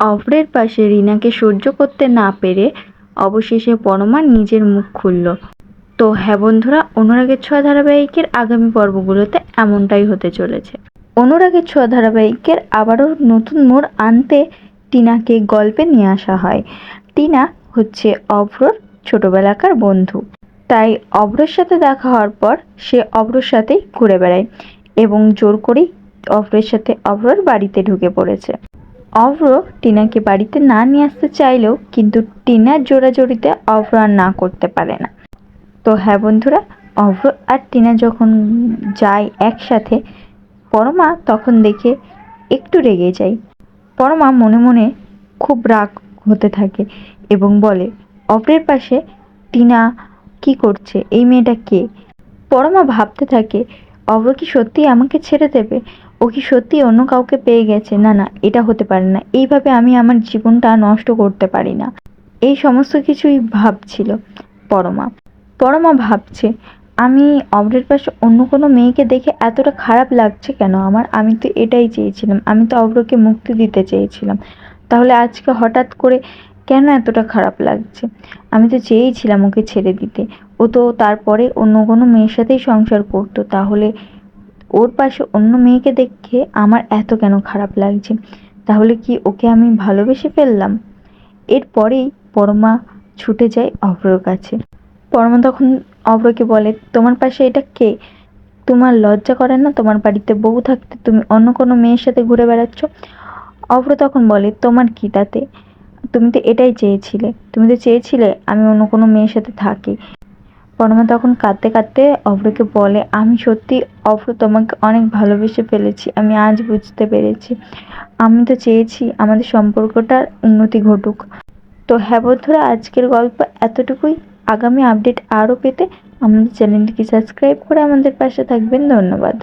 অভ্রের পাশে রিনাকে সহ্য করতে না পেরে অবশেষে পরমা নিজের মুখ খুলল। তো হ্যাঁ বন্ধুরা, অনুরাগের ছোঁয়া ধারাবাহিকের আগামী পর্বগুলোতে এমনটাই হতে চলেছে। অনুরাগের ছোঁয়া ধারাবাহিকের আবারও নতুন মোড় আনতে টিনাকে গল্পে নিয়ে আসা হয়। টিনা হচ্ছে অভ্রর ছোটবেলাকার বন্ধু। তাই অভ্রর সাথে দেখা হওয়ার পর সে অভ্রর সাথেই ঘুরে বেড়ায় এবং জোর করেই অভ্রের সাথে অভ্রর বাড়িতে ঢুকে পড়েছে। অভ্র টিনাকে বাড়িতে না নিয়ে আসতে চাইলেও কিন্তু টিনার জোড়াজোড়িতে অভ্র আর না করতে পারে না। তো হ্যাঁ বন্ধুরা অভ্র আর টিনা যখন যায় একসাথে, পরমা তখন দেখে একটু রেগে যায়। পরমা মনে মনে খুব রাগ হতে থাকে এবং বলে অভ্রের পাশে টিনা কি করছে? এই মেয়েটা কে? পরমা ভাবতে থাকে অভ্র কি সত্যি আমাকে ছেড়ে দেবে? ও কি সত্যি অন্য কাউকে পেয়ে গেছে? না না, এটা হতে পারে না। এইভাবে আমি আমার জীবনটা নষ্ট করতে পারি না। এই সমস্ত কিছুই ভাবছিল পরমা। পরমা ভাবছে, আমি অভ্রের পাশে অন্য কোনো মেয়েকে দেখে এতটা খারাপ লাগছে কেন? আমার, আমি তো এটাই চেয়েছিলাম। আমি তো অভ্রকে মুক্তি দিতে চেয়েছিলাম। তাহলে আজকে হঠাৎ করে কেন এতটা খারাপ লাগছে? আমি তো চেয়েছিলাম ওকে ছেড়ে দিতে। ও তো তারপরে অন্য কোনো মেয়ের সাথেই সংসার করতো। তাহলে ওর পাশে অন্য মেয়েকে দেখে আমার এত কেন খারাপ লাগছে? তাহলে কি ওকে আমি ভালোবেসে ফেললাম? এরপরেই পরমা ছুটে যায় অভ্রর কাছে। পরমা তখন অভ্রকে বলে, তোমার পাশে এটা কে? তোমার লজ্জা করে না? তোমার বাড়িতে বউ থাকতে তুমি অন্য কোনো মেয়ের সাথে ঘুরে বেড়াচ্ছ? অভ্র তখন বলে, তোমার কি তাতে? তুমি তো এটাই চেয়েছিলে। তুমি তো চেয়েছিলে আমি অন্য কোনো মেয়ের সাথে থাকি। পরমা তখন কাঁদতে কাঁদতে অভ্রকে বলে, আমি সত্যি অভ্র তোমাকে অনেক ভালোবেসে ফেলেছি, আমি আজ বুঝতে পেরেছি। আমি তো চেয়েছি আমাদের সম্পর্কটার উন্নতি ঘটুক। তো হ্যাঁ বন্ধুরা, আজকের গল্প এতটুকুই। আগামী আপডেট আরও পেতে আমাদের চ্যানেলটিকে সাবস্ক্রাইব করে আমাদের পাশে থাকবেন। ধন্যবাদ।